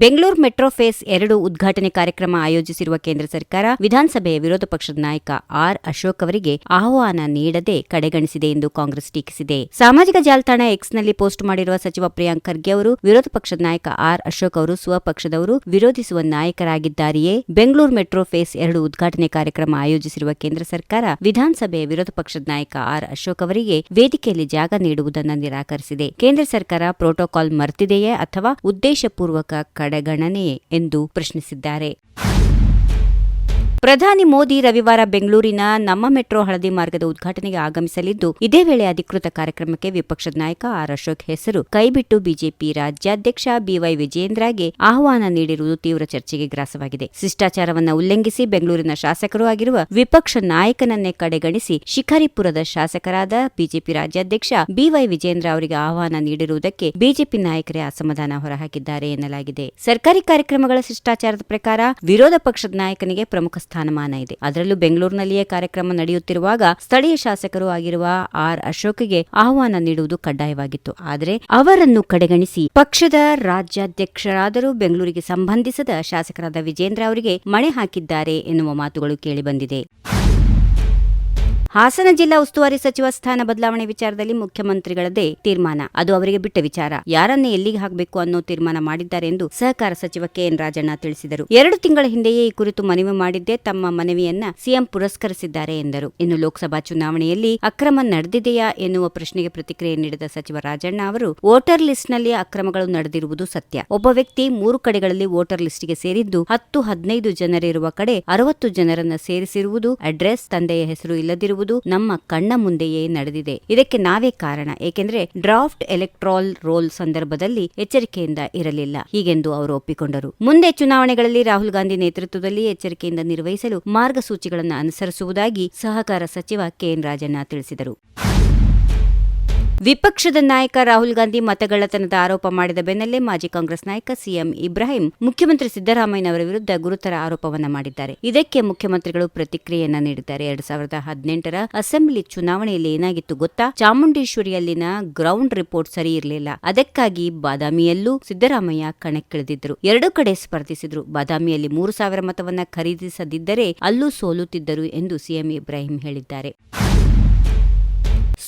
Bengaluru metro phase ಎರಡು ಉದ್ಘಾಟನೆ ಕಾರ್ಯಕ್ರಮ ಆಯೋಜಿಸಿರುವ ಕೇಂದ್ರ ಸರ್ಕಾರ ವಿಧಾನಸಭೆಯ ವಿರೋಧ ಪಕ್ಷದ ನಾಯಕ ಆರ್ ಅಶೋಕ್ ಅವರಿಗೆ ಆಹ್ವಾನ ನೀಡದೆ ಕಡೆಗಣಿಸಿದೆ ಎಂದು ಕಾಂಗ್ರೆಸ್ ಟೀಕಿಸಿದೆ. ಸಾಮಾಜಿಕ ಜಾಲತಾಣ ಎಕ್ಸ್ನಲ್ಲಿ ಪೋಸ್ಟ್ ಮಾಡಿರುವ ಸಚಿವ ಪ್ರಿಯಾಂಕ್ ಖರ್ಗೆ ಅವರು, ವಿರೋಧ ಪಕ್ಷದ ನಾಯಕ ಆರ್ ಅಶೋಕ್ ಅವರು, ಸ್ವಪಕ್ಷದವರು ವಿರೋಧಿಸುವ ನಾಯಕರಾಗಿದ್ದಾರೆಯೇ? ಬೆಂಗಳೂರು ಮೆಟ್ರೋ ಫೇಸ್ ಎರಡು ಉದ್ಘಾಟನೆ ಕಾರ್ಯಕ್ರಮ ಆಯೋಜಿಸಿರುವ ಕೇಂದ್ರ ಸರ್ಕಾರ ವಿಧಾನಸಭೆಯ ವಿರೋಧ ಪಕ್ಷದ ನಾಯಕ ಆರ್ ಅಶೋಕ್ ಅವರಿಗೆ ವೇದಿಕೆಯಲ್ಲಿ ಜಾಗ ನೀಡುವುದನ್ನು ನಿರಾಕರಿಸಿದೆ. ಕೇಂದ್ರ ಸರ್ಕಾರ ಪ್ರೋಟೋಕಾಲ್ ಮರ್ತಿದೆಯೇ ಅಥವಾ ಉದ್ದೇಶಪೂರ್ವಕ ಕಡೆಗಣನೆಯೇ ಎಂದು ಪ್ರಶ್ನಿಸಿದ್ದಾರೆ. ಪ್ರಧಾನಿ ಮೋದಿ ರವಿವಾರ ಬೆಂಗಳೂರಿನ ನಮ್ಮ ಮೆಟ್ರೋ ಹಳದಿ ಮಾರ್ಗದ ಉದ್ಘಾಟನೆಗೆ ಆಗಮಿಸಲಿದ್ದು, ಇದೇ ವೇಳೆ ಅಧಿಕೃತ ಕಾರ್ಯಕ್ರಮಕ್ಕೆ ವಿಪಕ್ಷದ ನಾಯಕ ಆರ್ ಅಶೋಕ್ ಹೆಸರು ಕೈಬಿಟ್ಟು ಬಿಜೆಪಿ ರಾಜ್ಯಾಧ್ಯಕ್ಷ ಬಿವೈ ವಿಜಯೇಂದ್ರಗೆ ಆಹ್ವಾನ ನೀಡಿರುವುದು ತೀವ್ರ ಚರ್ಚೆಗೆ ಗ್ರಾಸವಾಗಿದೆ. ಶಿಷ್ಟಾಚಾರವನ್ನು ಉಲ್ಲಂಘಿಸಿ ಬೆಂಗಳೂರಿನ ಶಾಸಕರೂ ಆಗಿರುವ ವಿಪಕ್ಷ ನಾಯಕನನ್ನೇ ಕಡೆಗಣಿಸಿ ಶಿಕಾರಿಪುರದ ಶಾಸಕರಾದ ಬಿಜೆಪಿ ರಾಜ್ಯಾಧ್ಯಕ್ಷ ಬಿವೈ ವಿಜೇಂದ್ರ ಅವರಿಗೆ ಆಹ್ವಾನ ನೀಡಿರುವುದಕ್ಕೆ ಬಿಜೆಪಿ ನಾಯಕರೇ ಅಸಮಾಧಾನ ಹೊರಹಾಕಿದ್ದಾರೆ ಎನ್ನಲಾಗಿದೆ. ಸರ್ಕಾರಿ ಕಾರ್ಯಕ್ರಮಗಳ ಶಿಷ್ಟಾಚಾರದ ಪ್ರಕಾರ ವಿರೋಧ ಪಕ್ಷದ ನಾಯಕನಿಗೆ ಪ್ರಮುಖ ಸ್ಥಾನಮಾನ ಇದೆ. ಅದರಲ್ಲೂ ಬೆಂಗಳೂರಿನಲ್ಲಿಯೇ ಕಾರ್ಯಕ್ರಮ ನಡೆಯುತ್ತಿರುವಾಗ ಸ್ಥಳೀಯ ಶಾಸಕರು ಆಗಿರುವ ಆರ್ ಅಶೋಕ್ಗೆ ಆಹ್ವಾನ ನೀಡುವುದು ಕಡ್ಡಾಯವಾಗಿತ್ತು. ಆದರೆ ಅವರನ್ನು ಕಡೆಗಣಿಸಿ ಪಕ್ಷದ ರಾಜ್ಯಾಧ್ಯಕ್ಷರಾದರೂ ಬೆಂಗಳೂರಿಗೆ ಸಂಬಂಧಿಸದ ಶಾಸಕರಾದ ವಿಜೇಂದ್ರ ಅವರಿಗೆ ಮಣೆ ಹಾಕಿದ್ದಾರೆ ಎನ್ನುವ ಮಾತುಗಳು ಕೇಳಿಬಂದಿದೆ ಹಾಸನ ಜಿಲ್ಲಾ ಉಸ್ತುವಾರಿ ಸಚಿವ ಸ್ಥಾನ ಬದಲಾವಣೆ ವಿಚಾರದಲ್ಲಿ ಮುಖ್ಯಮಂತ್ರಿಗಳದೇ ತೀರ್ಮಾನ. ಅದು ಅವರಿಗೆ ಬಿಟ್ಟ ವಿಚಾರ. ಯಾರನ್ನೇ ಎಲ್ಲಿಗೆ ಹಾಕಬೇಕು ಅನ್ನೋ ತೀರ್ಮಾನ ಮಾಡಿದ್ದಾರೆ ಎಂದು ಸಹಕಾರ ಸಚಿವ ಕೆಎನ್ ರಾಜಣ್ಣ ತಿಳಿಸಿದರು. ಎರಡು ತಿಂಗಳ ಹಿಂದೆಯೇ ಈ ಕುರಿತು ಮನವಿ ಮಾಡಿದ್ದೇ ತಮ್ಮ ಮನವಿಯನ್ನ ಸಿಎಂ ಪುರಸ್ಕರಿಸಿದ್ದಾರೆ ಎಂದರು. ಇನ್ನು ಲೋಕಸಭಾ ಚುನಾವಣೆಯಲ್ಲಿ ಅಕ್ರಮ ನಡೆದಿದೆಯಾ ಎನ್ನುವ ಪ್ರಶ್ನೆಗೆ ಪ್ರತಿಕ್ರಿಯೆ ನೀಡಿದ ಸಚಿವ ರಾಜಣ್ಣ ಅವರು, ವೋಟರ್ ಲಿಸ್ಟ್ನಲ್ಲಿ ಅಕ್ರಮಗಳು ನಡೆದಿರುವುದು ಸತ್ಯ. ಒಬ್ಬ ವ್ಯಕ್ತಿ ಮೂರು ಕಡೆಗಳಲ್ಲಿ ವೋಟರ್ ಲಿಸ್ಟ್ಗೆ ಸೇರಿದ್ದು ಹತ್ತು ಹದಿನೈದು ಜನರಿರುವ ಕಡೆ ಅರವತ್ತು ಜನರನ್ನ ಸೇರಿಸಿರುವುದು, ಅಡ್ರೆಸ್, ತಂದೆಯ ಹೆಸರು ಇಲ್ಲದಿರುವುದು ನಮ್ಮ ಕಣ್ಣ ಮುಂದೆಯೇ ನಡೆದಿದೆ. ಇದಕ್ಕೆ ನಾವೇ ಕಾರಣ, ಏಕೆಂದರೆ ಡ್ರಾಫ್ಟ್ ಎಲೆಕ್ಟ್ರಾಲ್ ರೋಲ್ ಸಂದರ್ಭದಲ್ಲಿ ಎಚ್ಚರಿಕೆಯಿಂದ ಇರಲಿಲ್ಲ, ಹೀಗೆಂದು ಅವರು ಒಪ್ಪಿಕೊಂಡರು. ಮುಂದೆ ಚುನಾವಣೆಗಳಲ್ಲಿ ರಾಹುಲ್ ಗಾಂಧಿ ನೇತೃತ್ವದಲ್ಲಿ ಎಚ್ಚರಿಕೆಯಿಂದ ನಿರ್ವಹಿಸಲು ಮಾರ್ಗಸೂಚಿಗಳನ್ನು ಅನುಸರಿಸುವುದಾಗಿ ಸಹಕಾರ ಸಚಿವ ಕೆಎನ್ ರಾಜಣ್ಣ ತಿಳಿಸಿದರು. ವಿಪಕ್ಷದ ನಾಯಕ ರಾಹುಲ್ ಗಾಂಧಿ ಮತಗಳ್ಳತನದ ಆರೋಪ ಮಾಡಿದ ಬೆನ್ನಲ್ಲೇ ಮಾಜಿ ಕಾಂಗ್ರೆಸ್ ನಾಯಕ ಸಿಎಂ ಇಬ್ರಾಹಿಂ ಮುಖ್ಯಮಂತ್ರಿ ಸಿದ್ದರಾಮಯ್ಯನವರ ವಿರುದ್ಧ ಗುರುತರ ಆರೋಪವನ್ನು ಮಾಡಿದ್ದಾರೆ. ಇದಕ್ಕೆ ಮುಖ್ಯಮಂತ್ರಿಗಳು ಪ್ರತಿಕ್ರಿಯೆಯನ್ನ ನೀಡಿದ್ದಾರೆ. ಎರಡ್ ಸಾವಿರದ ಹದಿನೆಂಟರ ಅಸೆಂಬ್ಲಿ ಚುನಾವಣೆಯಲ್ಲಿ ಏನಾಗಿತ್ತು ಗೊತ್ತಾ? ಚಾಮುಂಡೇಶ್ವರಿಯಲ್ಲಿನ ಗ್ರೌಂಡ್ ರಿಪೋರ್ಟ್ ಸರಿ ಇರಲಿಲ್ಲ. ಅದಕ್ಕಾಗಿ ಬಾದಾಮಿಯಲ್ಲೂ ಸಿದ್ದರಾಮಯ್ಯ ಕಣಕ್ಕಿಳಿದಿದ್ದರು. ಎರಡು ಕಡೆ ಸ್ಪರ್ಧಿಸಿದ್ರು. ಬಾದಾಮಿಯಲ್ಲಿ ಮೂರು ಸಾವಿರ ಮತವನ್ನ ಖರೀದಿಸದಿದ್ದರೆ ಅಲ್ಲೂ ಸೋಲುತ್ತಿದ್ದರು ಎಂದು ಸಿಎಂ ಇಬ್ರಾಹಿಂ ಹೇಳಿದ್ದಾರೆ.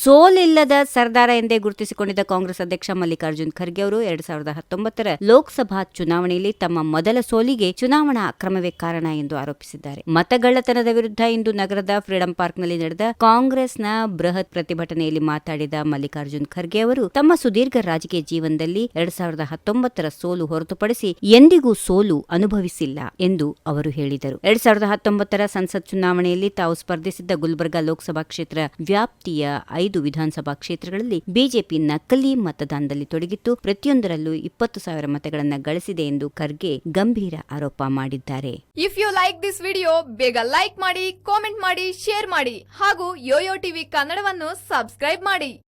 ಸೋಲಿಲ್ಲದ ಸರ್ದಾರ ಎಂದೇ ಗುರುತಿಸಿಕೊಂಡಿದ್ದ ಕಾಂಗ್ರೆಸ್ ಅಧ್ಯಕ್ಷ ಮಲ್ಲಿಕಾರ್ಜುನ್ ಖರ್ಗೆ ಅವರು ಎರಡ್ ಸಾವಿರದ ಹತ್ತೊಂಬತ್ತರ ಲೋಕಸಭಾ ಚುನಾವಣೆಯಲ್ಲಿ ತಮ್ಮ ಮೊದಲ ಸೋಲಿಗೆ ಚುನಾವಣಾ ಅಕ್ರಮವೇ ಕಾರಣ ಎಂದು ಆರೋಪಿಸಿದ್ದಾರೆ. ಮತಗಳ್ಳತನದ ವಿರುದ್ಧ ಇಂದು ನಗರದ ಫ್ರೀಡಂ ಪಾರ್ಕ್ನಲ್ಲಿ ನಡೆದ ಕಾಂಗ್ರೆಸ್ನ ಬೃಹತ್ ಪ್ರತಿಭಟನೆಯಲ್ಲಿ ಮಾತಾಡಿದ ಮಲ್ಲಿಕಾರ್ಜುನ್ ಖರ್ಗೆ ಅವರು, ತಮ್ಮ ಸುದೀರ್ಘ ರಾಜಕೀಯ ಜೀವನದಲ್ಲಿ ಎರಡ್ ಸಾವಿರದ ಹತ್ತೊಂಬತ್ತರ ಸೋಲು ಹೊರತುಪಡಿಸಿ ಎಂದಿಗೂ ಸೋಲು ಅನುಭವಿಸಿಲ್ಲ ಎಂದು ಅವರು ಹೇಳಿದರು. ಎರಡ್ ಸಾವಿರದ ಹತ್ತೊಂಬತ್ತರ ಸಂಸತ್ ಚುನಾವಣೆಯಲ್ಲಿ ತಾವು ಸ್ಪರ್ಧಿಸಿದ್ದ ಗುಲ್ಬರ್ಗಾ ಲೋಕಸಭಾ ಕ್ಷೇತ್ರ ವ್ಯಾಪ್ತಿಯ ಐದು ವಿಧಾನಸಭಾ ಕ್ಷೇತ್ರಗಳಲ್ಲಿ ಬಿಜೆಪಿ ನಕಲಿ ಮತದಾನದಲ್ಲಿ ತೊಡಗಿತ್ತು. ಪ್ರತಿಯೊಂದರಲ್ಲೂ ಇಪ್ಪತ್ತು ಸಾವಿರ ಮತಗಳನ್ನು ಗಳಿಸಿದೆ ಎಂದು ಖರ್ಗೆ ಗಂಭೀರ ಆರೋಪ ಮಾಡಿದ್ದಾರೆ. If you like this video ಬೇಗ ಲೈಕ್ ಮಾಡಿ ಕಾಮೆಂಟ್ ಮಾಡಿ ಶೇರ್ ಮಾಡಿ ಹಾಗೂ ಯೋಯೋ ಟಿವಿ ಕನ್ನಡವನ್ನು ಸಬ್ಸ್ಕ್ರೈಬ್ ಮಾಡಿ.